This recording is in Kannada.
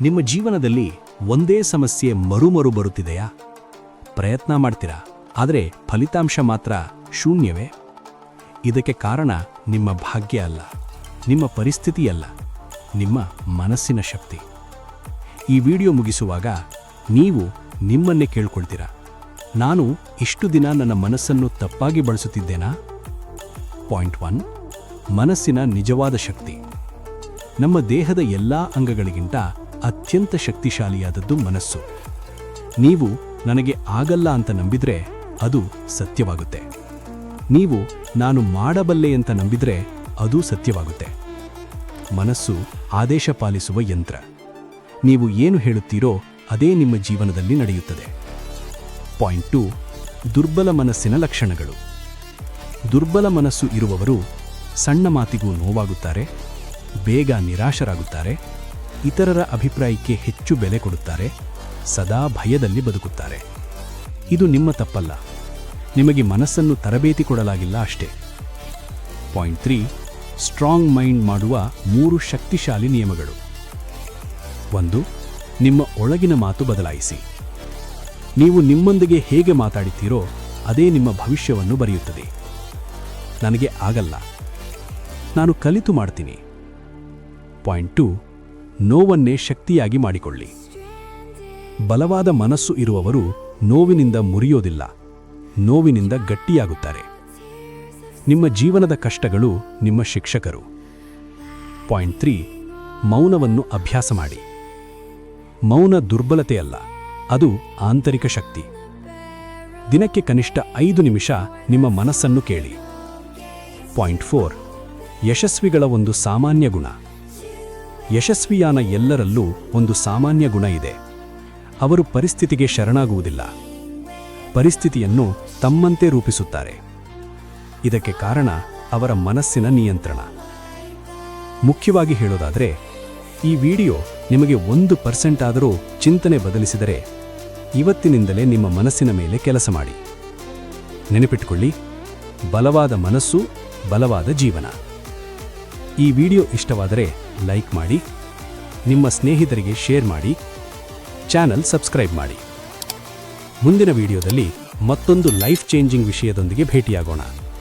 ನಿಮ್ಮ ಜೀವನದಲ್ಲಿ ಒಂದೇ ಸಮಸ್ಯೆ ಮರುಮರು ಬರುತ್ತಿದೆಯಾ? ಪ್ರಯತ್ನ ಮಾಡ್ತೀರಾ? ಆದರೆ ಫಲಿತಾಂಶ ಮಾತ್ರ ಶೂನ್ಯವೇ? ಇದಕ್ಕೆ ಕಾರಣ ನಿಮ್ಮ ಭಾಗ್ಯ ಅಲ್ಲ, ನಿಮ್ಮ ಪರಿಸ್ಥಿತಿ ಅಲ್ಲ, ನಿಮ್ಮ ಮನಸ್ಸಿನ ಶಕ್ತಿ. ಈ ವಿಡಿಯೋ ಮುಗಿಸುವಾಗ ನೀವು ನಿಮ್ಮನ್ನೇ ಕೇಳ್ಕೊಳ್ತೀರಾ? ನಾನು ಇಷ್ಟು ದಿನ ನನ್ನ ಮನಸ್ಸನ್ನು ತಪ್ಪಾಗಿ ಬಳಸುತ್ತಿದ್ದೇನಾ? ಪಾಯಿಂಟ್ ಒನ್, ಮನಸ್ಸಿನ ನಿಜವಾದ ಶಕ್ತಿ. ನಮ್ಮ ದೇಹದ ಎಲ್ಲಾ ಅಂಗಗಳಿಗಿಂತ ಅತ್ಯಂತ ಶಕ್ತಿಶಾಲಿಯಾದದ್ದು ಮನಸ್ಸು. ನೀವು ನನಗೆ ಆಗಲ್ಲ ಅಂತ ನಂಬಿದ್ರೆ ಅದು ಸತ್ಯವಾಗುತ್ತೆ. ನೀವು ನಾನು ಮಾಡಬಲ್ಲೆ ಅಂತ ನಂಬಿದ್ರೆ ಅದು ಸತ್ಯವಾಗುತ್ತೆ. ಮನಸ್ಸು ಆದೇಶ ಪಾಲಿಸುವ ಯಂತ್ರ. ನೀವು ಏನು ಹೇಳುತ್ತೀರೋ ಅದೇ ನಿಮ್ಮ ಜೀವನದಲ್ಲಿ ನಡೆಯುತ್ತದೆ. ಪಾಯಿಂಟ್ ಟು, ದುರ್ಬಲ ಮನಸ್ಸಿನ ಲಕ್ಷಣಗಳು. ದುರ್ಬಲ ಮನಸ್ಸು ಇರುವವರು ಸಣ್ಣ ಮಾತಿಗೂ ನೋವಾಗುತ್ತಾರೆ, ಬೇಗ ನಿರಾಶರಾಗುತ್ತಾರೆ ಇತರರ ಅಭಿಪ್ರಾಯಕ್ಕೆ ಹೆಚ್ಚು ಬೆಲೆ ಕೊಡುತ್ತಾರೆ, ಸದಾ ಭಯದಲ್ಲಿ ಬದುಕುತ್ತಾರೆ. ಇದು ನಿಮ್ಮ ತಪ್ಪಲ್ಲ. ನಿಮಗೆ ಮನಸ್ಸನ್ನು ತರಬೇತಿ ಕೊಡಲಾಗಿಲ್ಲ ಅಷ್ಟೇ. ಪಾಯಿಂಟ್ ತ್ರೀ, ಸ್ಟ್ರಾಂಗ್ ಮೈಂಡ್ ಮಾಡುವ ಮೂರು ಶಕ್ತಿಶಾಲಿ ನಿಯಮಗಳು. ಒಂದು, ನಿಮ್ಮ ಒಳಗಿನ ಮಾತು ಬದಲಾಯಿಸಿ. ನೀವು ನಿಮ್ಮೊಂದಿಗೆ ಹೇಗೆ ಮಾತಾಡುತ್ತೀರೋ ಅದೇ ನಿಮ್ಮ ಭವಿಷ್ಯವನ್ನು ಬರೆಯುತ್ತದೆ. ನನಗೆ ಆಗಲ್ಲ. ನಾನು ಕಲಿತು ಮಾಡ್ತೀನಿ. ಪಾಯಿಂಟ್ ಟು ನೋವನ್ನೇ ಶಕ್ತಿಯಾಗಿ ಮಾಡಿಕೊಳ್ಳಿ. ಬಲವಾದ ಮನಸ್ಸು ಇರುವವರು ನೋವಿನಿಂದ ಮುರಿಯೋದಿಲ್ಲ. ನೋವಿನಿಂದ ಗಟ್ಟಿಯಾಗುತ್ತಾರೆ. ನಿಮ್ಮ ಜೀವನದ ಕಷ್ಟಗಳು ನಿಮ್ಮ ಶಿಕ್ಷಕರು. ಪಾಯಿಂಟ್ ತ್ರೀ, ಮೌನವನ್ನು ಅಭ್ಯಾಸ ಮಾಡಿ. ಮೌನ ದುರ್ಬಲತೆಯಲ್ಲ, ಅದು ಆಂತರಿಕ ಶಕ್ತಿ. ದಿನಕ್ಕೆ ಕನಿಷ್ಠ ಐದು ನಿಮಿಷ ನಿಮ್ಮ ಮನಸ್ಸನ್ನು ಕೇಳಿ. ಪಾಯಿಂಟ್ ಫೋರ್, ಯಶಸ್ವಿಗಳ ಒಂದು ಸಾಮಾನ್ಯ ಗುಣ. ಯಶಸ್ವಿಯಾನ ಎಲ್ಲರಲ್ಲೂ ಒಂದು ಸಾಮಾನ್ಯ ಗುಣ ಇದೆ. ಅವರು ಪರಿಸ್ಥಿತಿಗೆ ಶರಣಾಗುವುದಿಲ್ಲ. ಪರಿಸ್ಥಿತಿಯನ್ನು ತಮ್ಮಂತೆ ರೂಪಿಸುತ್ತಾರೆ. ಇದಕ್ಕೆ ಕಾರಣ ಅವರ ಮನಸ್ಸಿನ ನಿಯಂತ್ರಣ. ಮುಖ್ಯವಾಗಿ ಹೇಳೋದಾದರೆ, ಈ ವಿಡಿಯೋ ನಿಮಗೆ ಒಂದು ಪರ್ಸೆಂಟ್ ಆದರೂ ಚಿಂತನೆ ಬದಲಿಸಿದರೆ ಇವತ್ತಿನಿಂದಲೇ ನಿಮ್ಮ ಮನಸ್ಸಿನ ಮೇಲೆ ಕೆಲಸ ಮಾಡಿ. ನೆನಪಿಟ್ಕೊಳ್ಳಿ, ಬಲವಾದ ಮನಸ್ಸು ಬಲವಾದ ಜೀವನ. ಈ ವಿಡಿಯೋ ಇಷ್ಟವಾದರೆ ಲೈಕ್ ಮಾಡಿ, ನಿಮ್ಮ ಸ್ನೇಹಿತರಿಗೆ ಶೇರ್ ಮಾಡಿ, ಚಾನಲ್ ಸಬ್ಸ್ಕ್ರೈಬ್ ಮಾಡಿ. ಮುಂದಿನ ವಿಡಿಯೋದಲ್ಲಿ ಮತ್ತೊಂದು ಲೈಫ್ ಚೇಂಜಿಂಗ್ ವಿಷಯದೊಂದಿಗೆ ಭೇಟಿಯಾಗೋಣ.